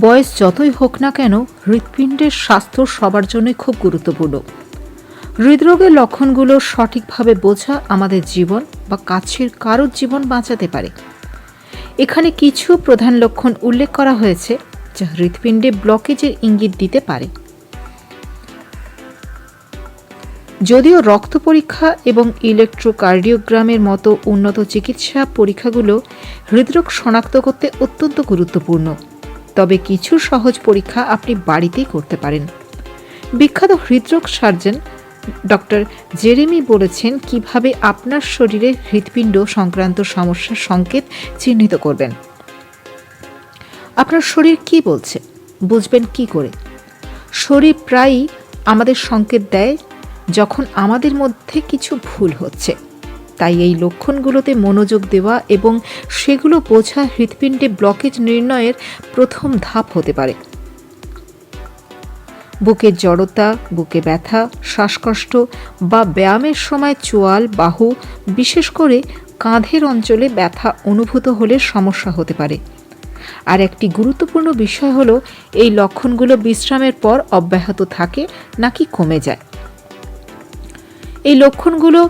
বয়স যতই হোক না কেন হৃৎপিণ্ডের স্বাস্থ্য সবার জন্যই খুব গুরুত্বপূর্ণ। হৃদরোগের লক্ষণগুলো সঠিকভাবে বোঝা আমাদের জীবন বা কাছের কারোর জীবন বাঁচাতে পারে। এখানে কিছু প্রধান লক্ষণ উল্লেখ করা হয়েছে যা হৃৎপিণ্ডে ব্লকেজের ইঙ্গিত দিতে পারে। যদিও রক্ত পরীক্ষা এবং ইলেকট্রোকার্ডিওগ্রামের মতো উন্নত চিকিৎসা পরীক্ষাগুলো হৃদরোগ শনাক্ত করতে অত্যন্ত গুরুত্বপূর্ণ। তবে কিছু সহজ পরীক্ষা আপনি বাড়িতেই করতে পারেন। বিখ্যাত হৃদরোগ সার্জন ডক্টর জেরেমি বলেছেন, কীভাবে আপনার শরীরে হৃৎপিণ্ড সংক্রান্ত সমস্যার সংকেত চিহ্নিত করবেন। আপনার শরীর কি বলছে? বুঝবেন কি করে? শরীর প্রায়ই আমাদের সংকেত দেয় যখন আমাদের মধ্যে কিছু ভুল হচ্ছে। তাই এই লক্ষণগুলোতে মনোযোগ দেওয়া এবং সেগুলো বোঝা হৃৎপিণ্ডে ব্লকেজ নির্ণয়ের প্রথম ধাপ হতে পারে। বুকের জড়তা, বুকে ব্যথা, শ্বাসকষ্ট বা ব্যায়ামের সময় চোয়াল, বাহু, বিশেষ করে কাঁধের অঞ্চলে ব্যথা অনুভূত হলে সমস্যা হতে পারে। আর একটি গুরুত্বপূর্ণ বিষয় হলো, এই লক্ষণগুলো বিশ্রামের পর অব্যাহত থাকে নাকি কমে যায়। এই লক্ষণগুলো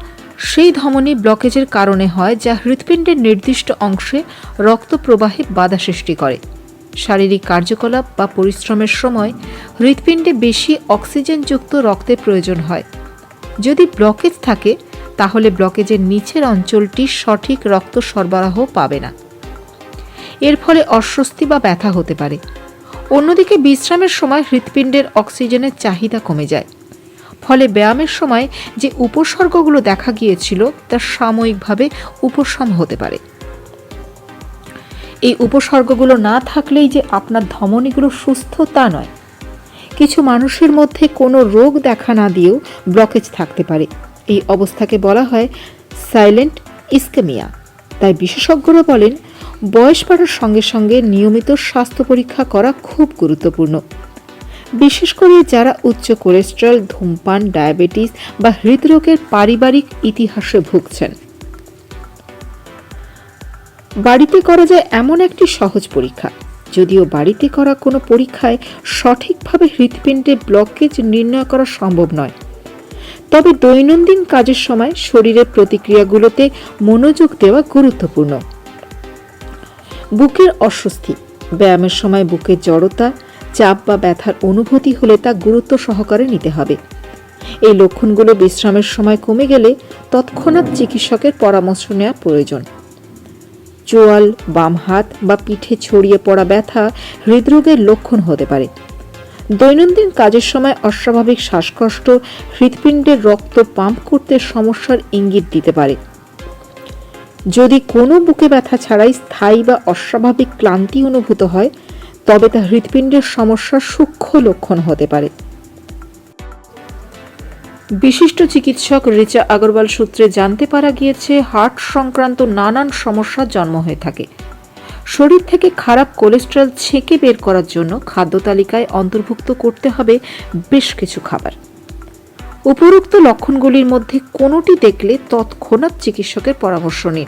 সেই ধমনী ব্লকেজের কারণে হয় যা হৃৎপিণ্ডের নির্দিষ্ট অংশে রক্ত প্রবাহে বাধা সৃষ্টি করে। শারীরিক কার্যকলাপ বা পরিশ্রমের সময় হৃৎপিণ্ডে বেশি অক্সিজেনযুক্ত রক্তের প্রয়োজন হয়। যদি ব্লকেজ থাকে, তাহলে ব্লকেজের নিচের অঞ্চলটি সঠিক রক্ত সরবরাহ পাবে না। এর ফলে অস্বস্তি বা ব্যথা হতে পারে। অন্যদিকে বিশ্রামের সময় হৃৎপিণ্ডের অক্সিজেনের চাহিদা কমে যায়। ফলে ব্যায়ামের সময় যে উপসর্গগুলো দেখা গিয়েছিল তা সাময়িকভাবে উপশম হতে পারে। এই উপসর্গগুলো না থাকলেই যে আপনার ধমনীগুলো সুস্থ তা নয়। কিছু মানুষের মধ্যে কোনো রোগ দেখা না দিয়েও ব্লকেজ থাকতে পারে। এই অবস্থাকে বলা হয় সাইলেন্ট ইস্কেমিয়া। তাই বিশেষজ্ঞরা বলেন, বয়স বাড়ার সঙ্গে সঙ্গে নিয়মিত স্বাস্থ্য পরীক্ষা করা খুব গুরুত্বপূর্ণ। বিশেষ করে যারা উচ্চ কোলেস্ট্রল, ধূমপান, ডায়াবেটিস বা হৃদরোগের পারিবারিক ইতিহাসে ভুগছেন। বাড়িতে করা যায় এমন একটি সহজ পরীক্ষা। যদিও বাড়িতে করা কোনো পরীক্ষায় সঠিকভাবে হৃৎপিণ্ডে ব্লকেজ নির্ণয় করা সম্ভব নয়। তবে দৈনন্দিন কাজের সময় শরীরের প্রতিক্রিয়াগুলোতে মনোযোগ দেওয়া গুরুত্বপূর্ণ। বুকের অস্বস্তি। ব্যায়ামের সময় বুকের জড়তা চাপ বা ব্যথার অনুভূতি হলে তা গুরুত্ব সহকারে নিতে হবে। এই লক্ষণগুলো বিশ্রামের সময় কমে গেলে তৎক্ষণাৎ চিকিৎসকের পরামর্শ নেওয়া প্রয়োজন। চোয়াল, বাম হাত বা পিঠে ছড়িয়ে পড়া ব্যথা হৃদরোগের লক্ষণ হতে পারে। দৈনন্দিন কাজের সময় অস্বাভাবিক শ্বাসকষ্ট হৃৎপিণ্ডের রক্ত পাম্প করতে সমস্যার ইঙ্গিত দিতে পারে। যদি কোনো বুকে ব্যথা ছাড়াই স্থায়ী বা অস্বাভাবিক ক্লান্তি অনুভূত হয় তবে তা হৃৎপিণ্ডের সমস্যার সূক্ষ্ম লক্ষণ হতে পারে। বিশিষ্ট চিকিৎসক রিচা আগরওয়াল সূত্রে জানতে পারা গিয়েছে, হার্ট সংক্রান্ত নানান সমস্যার জন্ম হয়ে থাকে। শরীর থেকে খারাপ কোলেস্ট্রল ছেঁকে বের করার জন্য খাদ্য তালিকায় অন্তর্ভুক্ত করতে হবে বেশ কিছু খাবার। উপরোক্ত লক্ষণগুলির মধ্যে কোনোটি দেখলে তৎক্ষণাৎ চিকিৎসকের পরামর্শ নিন।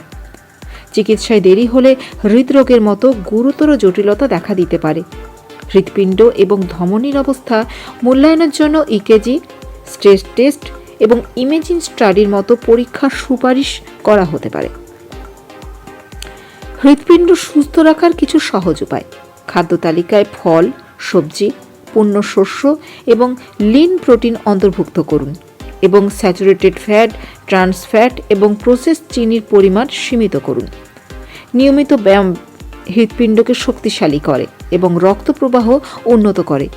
চিকিৎসায় দেরি হলে হৃদরোগের মতো গুরুতর জটিলতা দেখা দিতে পারে। হৃৎপিণ্ড এবং ধমনীর অবস্থা মূল্যায়নের জন্য ইকেজি স্ট্রেস টেস্ট এবং ইমেজিং স্টাডির মতো পরীক্ষার সুপারিশ করা হতে পারে। হৃৎপিণ্ড সুস্থ রাখার কিছু সহজ উপায়। খাদ্য তালিকায় ফল, সবজি পূর্ণ শস্য এবং লিন প্রোটিন অন্তর্ভুক্ত করুন এবং স্যাচুরেটেড ফ্যাট ট্রান্স ফ্যাট এবং প্রসেস চিনির পরিমাণ সীমিত করুন। নিয়মিত ব্যায়াম হৃৎপিণ্ডকে শক্তিশালী করে এবং রক্ত প্রবাহ উন্নত করে।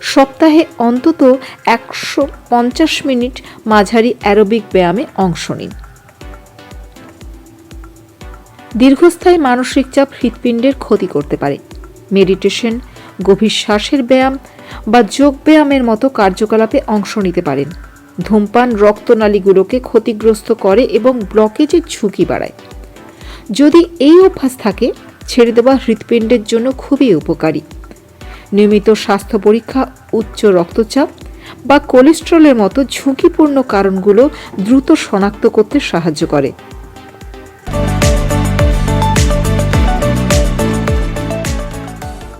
সপ্তাহে অন্তত একশো পঞ্চাশ মিনিট মাঝারি অ্যারোবিক ব্যায়ামে অংশ নিন। দীর্ঘস্থায়ী মানসিক চাপ হৃৎপিণ্ডের ক্ষতি করতে পারে। মেডিটেশন, গভীর শ্বাসের ব্যায়াম বা যোগ ব্যায়ামের মতো কার্যকলাপে অংশ নিতে পারেন। ধূমপান, রক্তনালীগুলোকে ক্ষতিগ্রস্ত করে এবং ব্লকেজের ঝুঁকি বাড়ায়। যদি এই অভ্যাস থাকে, ছেড়ে দেওয়া হৃৎপিণ্ডের জন্য খুবই উপকারী। নিয়মিত স্বাস্থ্য পরীক্ষা, উচ্চ রক্তচাপ বা কোলেস্ট্রলের মতো ঝুঁকিপূর্ণ কারণগুলো দ্রুত শনাক্ত করতে সাহায্য করে।